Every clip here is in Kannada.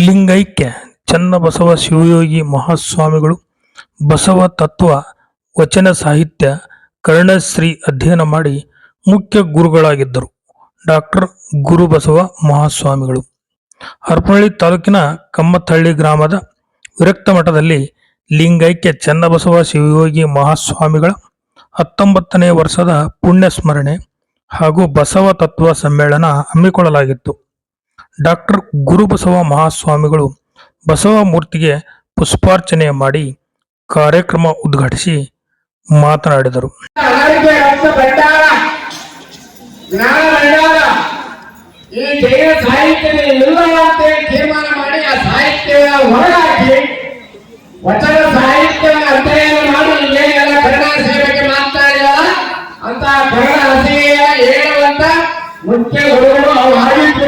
ಲಿಂಗೈಕ್ಯ, ಚನ್ನಬಸವ ಶಿವಯೋಗಿ ಮಹಾಸ್ವಾಮಿಗಳು, ಬಸವ ತತ್ವ, ವಚನ ಸಾಹಿತ್ಯ, ಕರ್ಣಶ್ರೀ ಅಧ್ಯಯನ ಮಾಡಿ ಮುಖ್ಯ ಗುರುಗಳಾಗಿದ್ದರು. ಡಾಕ್ಟರ್ ಗುರುಬಸವ ಮಹಾಸ್ವಾಮಿಗಳು. ಹರಪನಹಳ್ಳಿ ತಾಲೂಕಿನ ಕಮ್ಮತ್ತಹಳ್ಳಿ ಗ್ರಾಮದ ವಿರಕ್ತ ಮಠದಲ್ಲಿ ಲಿಂಗೈಕ್ಯ, ಚನ್ನಬಸವ ಶಿವಯೋಗಿ ಮಹಾಸ್ವಾಮಿಗಳ ಹತ್ತೊಂಬತ್ತನೇ ವರ್ಷದ ಪುಣ್ಯ ಸ್ಮರಣೆ ಹಾಗೂ ಬಸವ ತತ್ವ ಸಮ್ಮೇಳನ ಹಮ್ಮಿಕೊಳ್ಳಲಾಗಿತ್ತು. ಡಾಕ್ಟರ್ ಗುರುಬಸವ ಮಹಾಸ್ವಾಮಿಗಳು ಬಸವ ಮೂರ್ತಿಗೆ ಪುಷ್ಪಾರ್ಚನೆ ಮಾಡಿ ಕಾರ್ಯಕ್ರಮ ಉದ್ಘಾಟಿಸಿ ಮಾತನಾಡಿದರು. ಈ ಜೈನ ಸಾಹಿತ್ಯದ ಇಲ್ಲ ಅಂತೇಳಿ ತೀರ್ಮಾನ ಮಾಡಿ ಆ ಸಾಹಿತ್ಯ ಹೊರಗಾಕಿ ವಚನ ಸಾಹಿತ್ಯವನ್ನು ಅಧ್ಯಯನ ಮಾಡಿ ಏನೆಲ್ಲ ಕನ್ನಡ ಸೇವೆಗೆ ಮಾತಾಡಿದ ಅಂತ ಕನ್ನಡ ರಸಿಕೆಯ ಹೇಳುವಂತ ಮುಖ್ಯ ಗುರುಗಳು ಅವ್ರು ಅನ್ನೋದು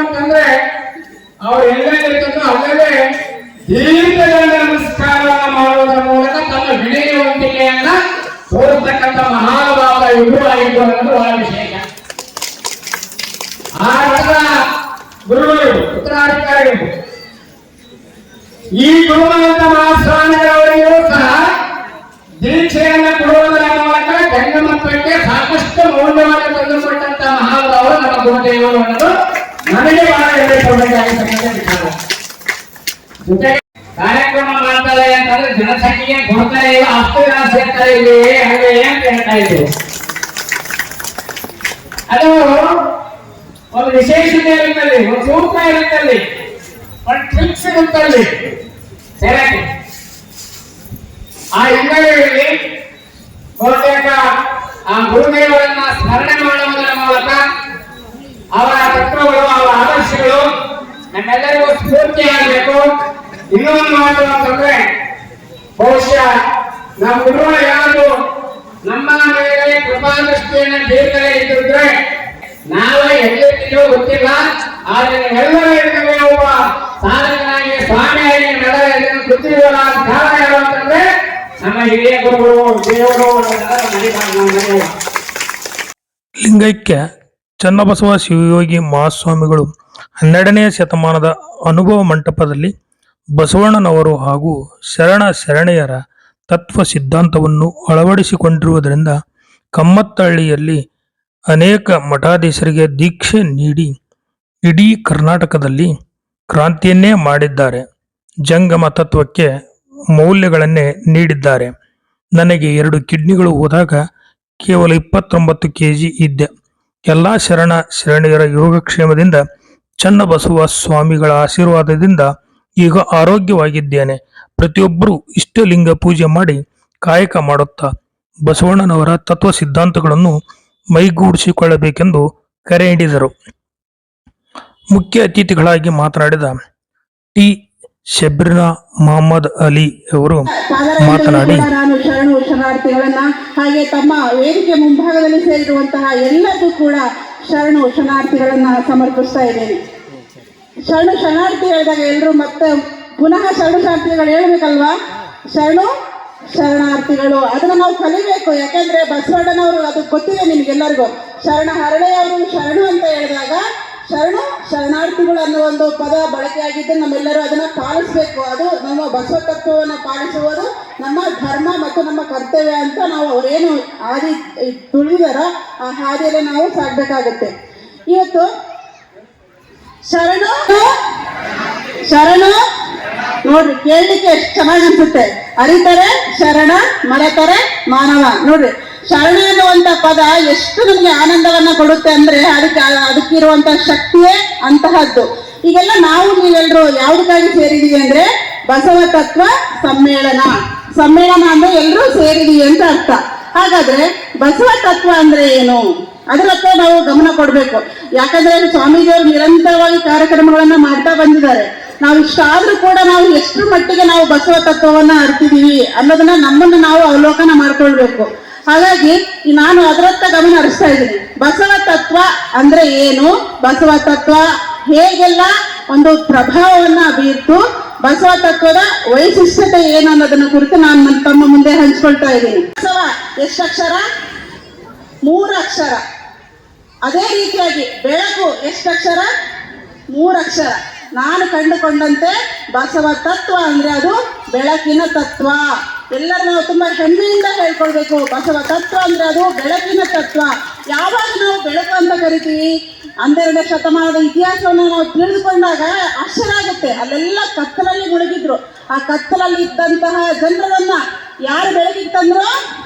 ಅಂತಂದ್ರೆ ಅವ್ರು ಎಲ್ಲೇನು ಅಲ್ಲದೆ ದೀರ್ಘ ನಮಸ್ಕಾರ ಮಾಡುವುದರ ಮೂಲಕ ತಮ್ಮ ವಿನಯವಂತಿಕೆಯನ್ನ ತೋರಿಸ್ತಕ್ಕಂಥ ಮಹಾನುಭಾವ ಇವರು ಆಗಿದ್ದು ಅನ್ನೋದು ಬಹಳ ವಿಶೇಷ. ಆ ನಂತರ ಗುರುಗಳು, ಉತ್ತರಾಧಿಕಾರಿಗಳು. ಈ ಗುರುಮಂತ ಮಹಾಸ್ವಾಮಿಗಳವರಿಗೂ ಸಹ ದೀಕ್ಷೆಯನ್ನ ಕೊಡುವುದರ ಮೂಲಕ ಗಂಗಮತ್ವಕ್ಕೆ ಸಾಕಷ್ಟು ಮೌಲ್ಯವನ್ನು ತಂದುಕೊಟ್ಟಂತ ಮಹಾನುಭಾವರು ನಮ್ಮ ಗುರುದೇವರು ಅನ್ನೋದು ನನಗೆ ಬಹಳ ಜೊತೆಗೆ ಕಾರ್ಯಕ್ರಮ ಮಾಡ್ತಾರೆ ಅಂತಂದ್ರೆ ಜನಸಂಖ್ಯೆ ಕೊಡ್ತಾರೆ ಇಲ್ಲ ಅಷ್ಟು ಜನ ಸೇರ್ತಾರೆ ಇಲ್ಲಿ. ಹಾಗೆ ಅಂತ ಹೇಳ್ತಾ ಇದ್ರು? ಅದು ಒಂದು ವಿಶೇಷತೆ ಇರುತ್ತಲ್ಲಿ, ಒಂದು ಸೂಕ್ತ ಇರುತ್ತಲ್ಲಿ, ಒಂದು ಟ್ರಿಕ್ಸ್ ಇರುತ್ತಲ್ಲಿ. ಸರಿಯಾಗಿ ಆ ಹಿನ್ನೆಲೆಯಲ್ಲಿ ಬಹುತೇಕ ಆ ಗುರುದೇವರನ್ನ ಸ್ಮರಣೆ ಮಾಡುವುದರ ಮೂಲಕ ಅವರ ತತ್ವಗಳು ಅವರ ಆದರ್ಶಗಳು ನಮ್ಮೆಲ್ಲರಿಗೂ ಸ್ಫೂರ್ತಿ ಆಗಬೇಕು ಇನ್ನೊಂದು ಮಾತು ಅಂತಂದ್ರೆ, ಬಹುಶಃ ನಮ್ಮ ಗುರುಗಳು ಯಾರು ನಮ್ಮ ಮೇಲೆ ಕೃಪಾದೃಷ್ಟಿಯನ್ನ ಬೀರ್ತಾರೆ ಇದ್ದಿದ್ರೆ ನಾವೇ ಎಲ್ಲಿರ್ತೀವೋ ಗೊತ್ತಿಲ್ಲ. ಆದ್ರೆ ಎಲ್ಲರೂ ಒಬ್ಬ ಸಾಧಕನಾಗಿ ಸ್ವಾಮಿಯಾಗಿ ನಡೆದ ಗೊತ್ತಿರಲ್ಲ ಕಾರಣ ಯಾರು ಅಂತಂದ್ರೆ, ನಮ್ಮ ಹಿರಿಯ ಗುರುಗಳು, ದೇವರು. ಲಿಂಗೈಕ್ಯ, ಚನ್ನಬಸವ ಶಿವಯೋಗಿ ಮಹಾಸ್ವಾಮಿಗಳು. ಹನ್ನೆರಡನೆಯ ಶತಮಾನದ ಅನುಭವ ಮಂಟಪದಲ್ಲಿ ಬಸವಣ್ಣನವರು ಹಾಗೂ ಶರಣ ಶರಣೆಯರ ತತ್ವ ಸಿದ್ಧಾಂತವನ್ನು ಅಳವಡಿಸಿಕೊಂಡಿರುವುದರಿಂದ ಕಮ್ಮತ್ತಹಳ್ಳಿಯಲ್ಲಿ ಅನೇಕ ಮಠಾಧೀಶರಿಗೆ ದೀಕ್ಷೆ ನೀಡಿ ಇಡೀ ಕರ್ನಾಟಕದಲ್ಲಿ ಕ್ರಾಂತಿಯನ್ನೇ ಮಾಡಿದ್ದಾರೆ. ಜಂಗಮ ತತ್ವಕ್ಕೆ ಮೌಲ್ಯಗಳನ್ನೇ ನೀಡಿದ್ದಾರೆ. ನನಗೆ ಎರಡು ಕಿಡ್ನಿಗಳು ಹೋದಾಗ ಕೇವಲ ಇಪ್ಪತ್ತೊಂಬತ್ತು ಕೆ ಜಿ ಇದ್ದೆ. ಎಲ್ಲ ಶರಣ ಶರಣಿಯರ ಯೋಗಕ್ಷೇಮದಿಂದ ಚನ್ನಬಸವ ಸ್ವಾಮಿಗಳ ಆಶೀರ್ವಾದದಿಂದ ಈಗ ಆರೋಗ್ಯವಾಗಿದ್ದೇನೆ. ಪ್ರತಿಯೊಬ್ಬರೂ ಇಷ್ಟಲಿಂಗ ಪೂಜೆ ಮಾಡಿ ಕಾಯಕ ಮಾಡುತ್ತಾ ಬಸವಣ್ಣನವರ ತತ್ವ ಸಿದ್ಧಾಂತಗಳನ್ನು ಮೈಗೂಡಿಸಿಕೊಳ್ಳಬೇಕೆಂದು ಕರೆ ನೀಡಿದರು. ಮುಖ್ಯ ಅತಿಥಿಗಳಾಗಿ ಮಾತನಾಡಿದ ಟಿ. ಶಬ್ರಿನಾ ಮೊಹಮ್ಮದ್ ಅಲಿ ಅವರು ಮಾತನಾಡಿ, ಹಾಗೆ ತಮ್ಮ ವೇದಿಕೆ ಮುಂಭಾಗದಲ್ಲಿ ಸೇರಿರುವಂತಹ ಎಲ್ಲರಿಗೂ ಕೂಡ ಶರಣು ಶರಣಾರ್ಥಿಗಳನ್ನ ಸಮರ್ಪಿಸ್ತಾ ಇದ್ದೀನಿ. ಶರಣು ಶರಣಾರ್ಥಿ ಹೇಳಿದಾಗ ಎಲ್ಲರೂ ಮತ್ತೆ ಪುನಃ ಶರಣು ಶರಣಾರ್ಥಿಗಳು ಹೇಳ್ಬೇಕಲ್ವಾ? ಶರಣು ಶರಣಾರ್ಥಿಗಳು, ಅದನ್ನ ನಾವು ಕಲಿಬೇಕು. ಯಾಕಂದ್ರೆ ಬಸವಣ್ಣನವರು ಅದು ಗೊತ್ತಿದೆ ನಿಮ್ಗೆಲ್ಲರಿಗೂ. ಶರಣ ಹರಳೆಯವರು ಶರಣು ಅಂತ ಹೇಳಿದಾಗ ಶರಣು ಶರಣಾರ್ಥಿಗಳು ಅನ್ನೋ ಒಂದು ಪದ ಬಳಕೆಯಾಗಿದ್ದು ನಮ್ಮೆಲ್ಲರೂ ಅದನ್ನ ಪಾಲಿಸಬೇಕು. ಅದು ನಮ್ಮ ಬಸವ ತತ್ವವನ್ನು ಪಾಲಿಸುವುದು ನಮ್ಮ ಕರ್ತವ್ಯ ಅಂತ ನಾವು ಅವ್ರೇನು ಹಾದಿ ತುಳಿದಾರ ಆ ಹಾದಿಯಲ್ಲಿ ನಾವು ಸಾಗಬೇಕಾಗುತ್ತೆ ಇವತ್ತು ಶರಣು, ಶರಣ, ನೋಡ್ರಿ, ಕೇಳಲಿಕ್ಕೆ ಎಷ್ಟು ಚೆನ್ನಾಗಿ ಅನ್ಸುತ್ತೆ. ಅರಿತಾರೆ, ಶರಣ, ಮರೆತಾರೆ, ಮಾನವ. ನೋಡ್ರಿ, ಶರಣ ಅನ್ನುವಂತ ಪದ ಎಷ್ಟು ನಮ್ಗೆ ಆನಂದವನ್ನ ಕೊಡುತ್ತೆ ಅಂದ್ರೆ ಅದಕ್ಕೆ ಅದಕ್ಕಿರುವಂತ ಶಕ್ತಿಯೇ ಅಂತಹದ್ದು. ಈಗೆಲ್ಲ ನಾವು ನೀವೆಲ್ಲರೂ ಯಾವುದಕ್ಕಾಗಿ ಸೇರಿದೀವಿ ಅಂದ್ರೆ ಬಸವ ತತ್ವ ಸಮ್ಮೇಳನ. ಸಮ್ಮೇಳನ ಅಂದ್ರೆ ಎಲ್ಲರೂ ಸೇರಿದೀವಿ ಅಂತ ಅರ್ಥ. ಹಾಗಾದ್ರೆ ಬಸವ ತತ್ವ ಅಂದ್ರೆ ಏನು? ಅದರತ್ತ ನಾವು ಗಮನ ಕೊಡಬೇಕು. ಯಾಕಂದ್ರೆ ಸ್ವಾಮೀಜಿಯವರು ನಿರಂತರವಾಗಿ ಕಾರ್ಯಕ್ರಮಗಳನ್ನ ಮಾಡ್ತಾ ಬಂದಿದ್ದಾರೆ. ನಾವು ಇಷ್ಟಾದ್ರೂ ಕೂಡ ನಾವು ಎಷ್ಟು ಮಟ್ಟಿಗೆ ನಾವು ಬಸವ ತತ್ವವನ್ನ ಅರ್ತಿದೀವಿ ಅನ್ನೋದನ್ನ ನಮ್ಮನ್ನು ನಾವು ಅವಲೋಕನ ಮಾಡ್ಕೊಳ್ಬೇಕು. ಹಾಗಾಗಿ ನಾನು ಅದರತ್ತ ಗಮನ ಹರಿಸ್ತಾ ಇದ್ದೀನಿ. ಬಸವ ತತ್ವ ಅಂದ್ರೆ ಏನು? ಬಸವ ತತ್ವ ಹೇಗೆಲ್ಲ ಒಂದು ಪ್ರಭಾವವನ್ನ ಬೀರ್ತು? ಬಸವ ತತ್ವದ ವೈಶಿಷ್ಟ್ಯತೆ ಏನು ಅನ್ನೋದನ್ನ ಕುರಿತು ನಾನು ತಮ್ಮ ಮುಂದೆ ಹಂಚ್ಕೊಳ್ತಾ ಇದ್ದೀನಿ. ಬಸವ ಎಷ್ಟಕ್ಷರ? ಮೂರು ಅಕ್ಷರ. ಅದೇ ರೀತಿಯಾಗಿ ಬೆಳಕು ಎಷ್ಟಕ್ಷರ? ಮೂರಕ್ಷರ ನಾನು ಕಂಡುಕೊಂಡಂತೆ ಬಸವ ತತ್ವ ಅಂದ್ರೆ ಅದು ಬೆಳಕಿನ ತತ್ವ. ಎಲ್ಲರೂ ನಾವು ತುಂಬಾ ಹೆಮ್ಮೆಯಿಂದ ಹೇಳ್ಕೊಳ್ಬೇಕು. ಬಸವ ತತ್ವ ಅಂದ್ರೆ ಅದು ಬೆಳಕಿನ ತತ್ವ. ಯಾವಾಗ ನಾವು ಬೆಳಕು ಅಂತ ಕರಿತೀವಿ? ಹನ್ನೆರಡನೇ ಶತಮಾನದ ಇತಿಹಾಸವನ್ನು ನಾವು ತಿಳಿದುಕೊಂಡಾಗ ಆಶ್ಚರ್ಯ ಆಗುತ್ತೆ ಅಲ್ಲೆಲ್ಲ ಕತ್ತಲಲ್ಲಿ ಮುಳುಗಿದ್ರು. ಆ ಕತ್ತಲಲ್ಲಿ ಇದ್ದಂತಹ ಜನರನ್ನ ಯಾರು ಬೆಳಕಿಗೆ ತಂದ್ರು?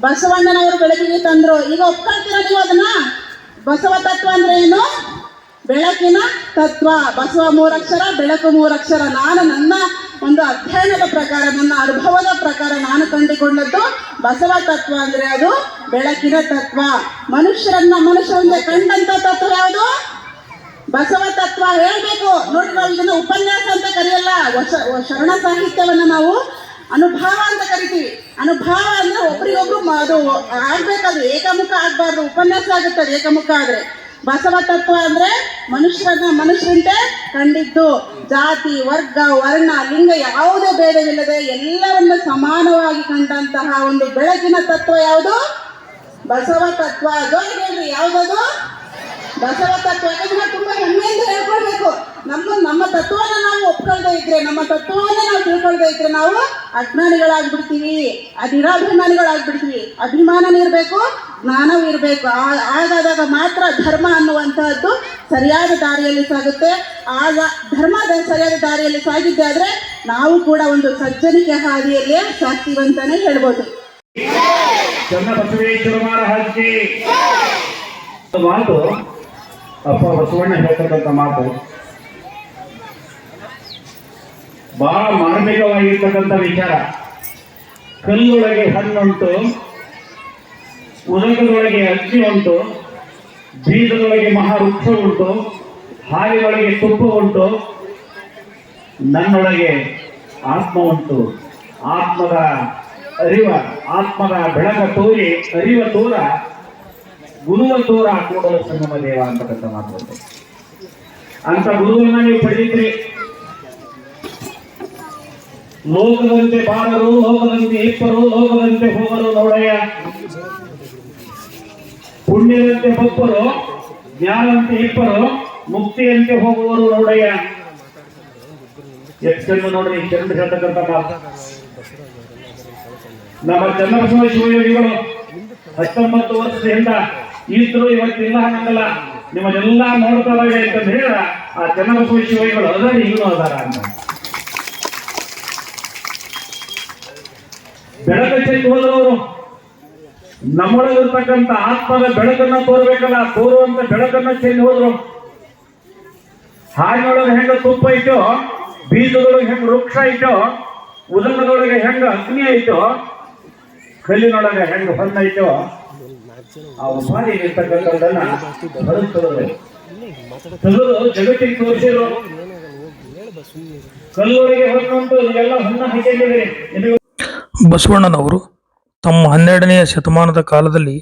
ಬಸವಣ್ಣನವರು ಬೆಳಕಿಗೆ ತಂದ್ರು. ಈಗ ಒಪ್ಕೊಳ್ತೀರ ನೀವು ಅದನ್ನ? ಬಸವ ತತ್ವ ಅಂದ್ರೆ ಏನು? ಬೆಳಕಿನ ತತ್ವ. ಬಸವ ಮೂರಕ್ಷರ, ಬೆಳಕು ಮೂರಕ್ಷರ. ನಾನು ನನ್ನ ಒಂದು ಅಧ್ಯಯನದ ಪ್ರಕಾರ, ನನ್ನ ಅನುಭವದ ಪ್ರಕಾರ ನಾನು ಕಂಡುಕೊಂಡದ್ದು ಬಸವ ತತ್ವ ಅಂದ್ರೆ ಅದು ಬೆಳಕಿನ ತತ್ವ. ಮನುಷ್ಯರನ್ನ ಮನುಷ್ಯ ಒಂದೇ ಕಂಡಂತ ತತ್ವ ಯಾವುದು? ಬಸವ ತತ್ವ ಹೇಳ್ಬೇಕು. ನೋಡಿ ನಾವು ಇದನ್ನು ಉಪನ್ಯಾಸ ಅಂತ ಕರೆಯಲ್ಲ. ಶರಣ ಸಾಹಿತ್ಯವನ್ನ ನಾವು ಅನುಭವ ಅಂತ ಕರಿತೀವಿ. ಅನುಭವ ಅಂದ್ರೆ ಒಬ್ರಿಗೊಬ್ರು ಅದು ಆಗ್ಬೇಕದು ಏಕಮುಖ ಆಗ್ಬಾರ್ದು. ಉಪನ್ಯಾಸ ಆಗುತ್ತದೆ ಏಕಮುಖ ಆದ್ರೆ. ಬಸವ ತತ್ವ ಅಂದ್ರೆ ಮನುಷ್ಯನ ಮನುಷ್ಯಂತೆ ಕಂಡಿದ್ದು. ಜಾತಿ, ವರ್ಗ, ವರ್ಣ, ಲಿಂಗ ಯಾವುದೇ ಭೇದವಿಲ್ಲದೆ ಎಲ್ಲರನ್ನ ಸಮಾನವಾಗಿ ಕಂಡಂತಹ ಒಂದು ಬೆಳಕಿನ ತತ್ವ ಯಾವುದು? ಬಸವ ತತ್ವ. ಹೇಳ್ರಿ ಯಾವ್ದದು? ಬಸವ ತತ್ವ ಯಾಕಂದ್ರೆ ತುಂಬಾ ಹೆಮ್ಮೆಯಿಂದ ಹೇಳ್ಕೊಳ್ಬೇಕು. ನಮ್ಮ ನಮ್ಮ ತತ್ವನ ನಾವು ಒಪ್ಕೊಳ್ದೇ ಇದ್ರೆ, ನಮ್ಮ ತತ್ವವನ್ನ ನಾವು ತಿಳ್ಕೊಳ್ದೇ ಇದ್ರೆ ನಾವು ಅಜ್ಞಾನಿಗಳಾಗ್ಬಿಡ್ತೀವಿ ಅಧಿರಾಭಿಮಾನಿಗಳಾಗ್ಬಿಡ್ತೀವಿ ಅಭಿಮಾನನೇ ಇರಬೇಕು, ಜ್ಞಾನವೂ ಇರಬೇಕು. ಹಾಗಾದಾಗ ಮಾತ್ರ ಧರ್ಮ ಅನ್ನುವಂತಹದ್ದು ಸರಿಯಾದ ದಾರಿಯಲ್ಲಿ ಸಾಗುತ್ತೆ. ಆಗ ಧರ್ಮ ಸರಿಯಾದ ದಾರಿಯಲ್ಲಿ ಸಾಗಿದ್ದೆ ಆದ್ರೆ ನಾವು ಕೂಡ ಒಂದು ಸಜ್ಜನಿಕೆ ಹಾದಿಯಲ್ಲೇ ಸಾಕ್ತೀವಿ ಹೇಳ್ಬೋದು. ಮಾತು. ಅಪ್ಪ ಬಸವಣ್ಣ ಹೇಳ್ತಕ್ಕಂಥ ಮಾತು. ಬಹಳ ಮಾರ್ಮಿಕವಾಗಿರ್ತಕ್ಕಂಥ ವಿಚಾರ. ಕಲ್ಲೊಳಗೆ ಹಣ್ಣುಂಟು ಉದಕದೊಳಗೆ ಅಕ್ಕಿ ಉಂಟು, ಬೀಜದೊಳಗೆ ಮಹಾವೃಕ್ಷ ಉಂಟು ಹಾಲಿನೊಳಗೆ ತುಪ್ಪ ಉಂಟು ನನ್ನೊಳಗೆ ಆತ್ಮ ಉಂಟು ಆತ್ಮದ ಅರಿವ, ಆತ್ಮದ ಬೆಳಕ ತೋರಿ, ಅರಿವ ತೋರ ಗುರುವ ತೋರ ಕೂಡಲ ಸಂಗಮ ದೇವ ಅಂತಕ್ಕಂಥ ಮಾತು. ಅಂತ ಗುರುವನ್ನ ನೀವು ಪಡೆದಿದ್ರಿ. ಲೋಕದಂತೆ ಬಾರರು, ಲೋಕದಂತೆ ಇಪ್ಪರು, ಲೋಕದಂತೆ ಹೋಗರು ನೋಡಯ್ಯ. ಪುಣ್ಯದಂತೆ ಬಪ್ಪರು ಜ್ಞಾನಂತೆ ಇಪ್ಪರು, ಮುಕ್ತಿಯಂತೆ ಹೋಗುವರು ನೋಡಯ್ಯ. ಎಷ್ಟು ಜನ ನೋಡ್ರಿ ಚಂದ್ರ ಹೇಳ್ತಕ್ಕಂಥ ಮಾತು ನಮ್ಮ ಚಂದ್ರಸ್ವಾಮಿ ಶಿವಯೋಗಿಗಳು ಹತ್ತೊಂಬತ್ತು ವರ್ಷದಿಂದ ಇದ್ರು ಇವತ್ತಿಲ್ಲ ಹಂಗಲ್ಲ ನಿಮ್ಮನ್ನೆಲ್ಲ ನೋಡ್ತಾರೆ ಅಂತ ಹೇಳ ಆ ಚನ್ನಬಸವ ಶಿವಗಳು ಅದಾರ ಈಗಲೂ ಅದಾರ ಅಂತ. ಬೆಳಕ ಚೆಲ್ಲಿ ಹೋದವರು, ನಮ್ಮೊಳಗಿರ್ತಕ್ಕಂಥ ಆತ್ಮದ ಬೆಳಕನ್ನ ತೋರ್ಬೇಕಲ್ಲ, ತೋರುವಂತ ಬೆಳಕನ್ನ ಚೆಲ್ಲಿ ಹೋದ್ರು. ಹಾಲಿನೊಳಗೆ ಹೆಂಗ ತುಪ್ಪ ಐತೋ, ಬೀಜದೊಳಗೆ ಹೆಂಗ ವೃಕ್ಷ ಐತೋ ಉದಂಗದೊಳಗೆ ಹೆಂಗ ಅಗ್ನಿ ಐತೋ, ಕಲ್ಲಿನೊಳಗೆ ಹೆಂಗ ಐತೋ ಆ ಉಪಾಧಿ ಇರ್ತಕ್ಕಂಥದ್ದನ್ನ ಹೊರಗೆ ತೆಗೆದ್ರು. ತೆಗೆದು ಜಗತ್ತಿಗೆ ಹಾಕಿದ್ದೀರಿ ಬಸವಣ್ಣನವರು ತಮ್ಮ ಹನ್ನೆರಡನೆಯ ಶತಮಾನದ ಕಾಲದಲ್ಲಿ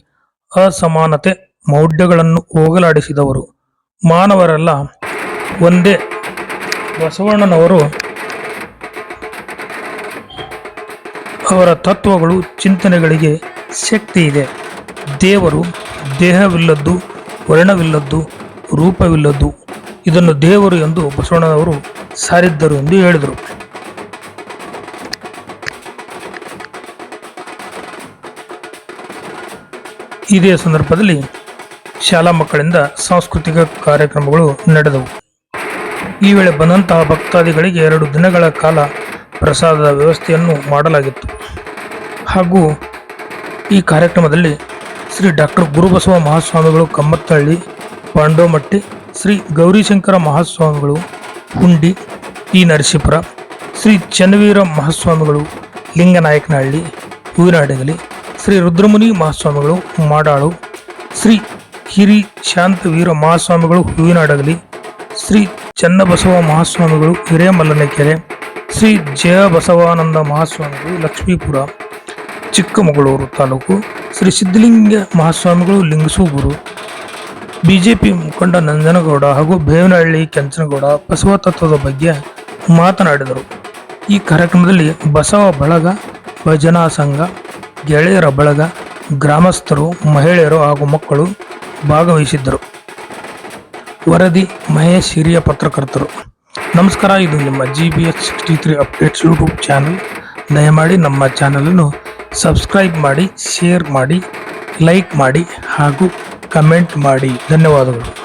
ಅಸಮಾನತೆ ಮೌಢ್ಯಗಳನ್ನು ಹೋಗಲಾಡಿಸಿದವರು. ಮಾನವರೆಲ್ಲ ಒಂದೇ ಬಸವಣ್ಣನವರು. ಅವರ ತತ್ವಗಳು ಚಿಂತನೆಗಳಿಗೆ ಶಕ್ತಿ ಇದೆ. ದೇವರು ದೇಹವಿಲ್ಲದ್ದು, ವರ್ಣವಿಲ್ಲದ್ದು, ರೂಪವಿಲ್ಲದ್ದು, ಇದನ್ನು ದೇವರು ಎಂದು ಬಸವಣ್ಣನವರು ಸಾರಿದ್ದರು ಎಂದು ಹೇಳಿದರು. ಇದೇ ಸಂದರ್ಭದಲ್ಲಿ ಶಾಲಾ ಮಕ್ಕಳಿಂದ ಸಾಂಸ್ಕೃತಿಕ ಕಾರ್ಯಕ್ರಮಗಳು ನಡೆದವು. ಈ ವೇಳೆ ಬಂದಂತಹ ಭಕ್ತಾದಿಗಳಿಗೆ ಎರಡು ದಿನಗಳ ಕಾಲ ಪ್ರಸಾದದ ವ್ಯವಸ್ಥೆಯನ್ನು ಮಾಡಲಾಗಿತ್ತು. ಹಾಗೂ ಈ ಕಾರ್ಯಕ್ರಮದಲ್ಲಿ ಶ್ರೀ ಡಾಕ್ಟರ್ ಗುರುಬಸವ ಮಹಾಸ್ವಾಮಿಗಳು ಕಮ್ಮತ್ತಹಳ್ಳಿ ಪಾಂಡೋಮಟ್ಟಿ, ಶ್ರೀ ಗೌರಿಶಂಕರ ಮಹಾಸ್ವಾಮಿಗಳು, ಹುಂಡಿ ಟಿ ನರಸೀಪುರ, ಶ್ರೀ ಚನ್ನವೀರ ಮಹಾಸ್ವಾಮಿಗಳು, ಲಿಂಗನಾಯಕನಹಳ್ಳಿ ಹೂವಿನಹಡಗಲಿ ಶ್ರೀ ರುದ್ರಮುನಿ ಮಹಾಸ್ವಾಮಿಗಳು ಮಾಡಾಳು ಶ್ರೀ ಹಿರಿ ಶಾಂತವೀರ ಮಹಾಸ್ವಾಮಿಗಳು ಹೂವಿನಹಡಗಲಿ ಶ್ರೀ ಚನ್ನಬಸವ ಮಹಾಸ್ವಾಮಿಗಳು, ಹಿರೇಮಲ್ಲನಕೆರೆ, ಶ್ರೀ ಜಯ ಬಸವಾನಂದ ಮಹಾಸ್ವಾಮಿಗಳು, ಲಕ್ಷ್ಮೀಪುರ, ಚಿಕ್ಕಮಗಳೂರು ತಾಲೂಕು. ಶ್ರೀ ಸಿದ್ಧಲಿಂಗ ಮಹಾಸ್ವಾಮಿಗಳು ಲಿಂಗಸೂಗೂರು ಬಿಜೆಪಿ ಮುಖಂಡ ನಂಜನಗೌಡ ಹಾಗೂ ಬೇವನಹಳ್ಳಿ ಕೆಂಚನಗೌಡ ಬಸವ ತತ್ವದ ಬಗ್ಗೆ ಮಾತನಾಡಿದರು. ಈ ಕಾರ್ಯಕ್ರಮದಲ್ಲಿ ಬಸವ ಬಳಗ, ಭಜನಾ ಸಂಘ, ಗೆಳೆಯರ ಬಳಗ, ಗ್ರಾಮಸ್ಥರು, ಮಹಿಳೆಯರು ಹಾಗೂ ಮಕ್ಕಳು ಭಾಗವಹಿಸಿದ್ದರು. ವರದಿ ಮಹೇಶ್ ಹಿರಿಯ ಪತ್ರಕರ್ತರು. ನಮಸ್ಕಾರ, ಇದು ನಿಮ್ಮ G B H sixty three updates YouTube channel ದಯಮಾಡಿ ನಮ್ಮ ಚಾನಲನ್ನು ಸಬ್ಸ್ಕ್ರೈಬ್ ಮಾಡಿ ಶೇರ್ ಮಾಡಿ ಲೈಕ್ ಮಾಡಿ ಹಾಗೂ ಕಮೆಂಟ್ ಮಾಡಿ. ಧನ್ಯವಾದಗಳು.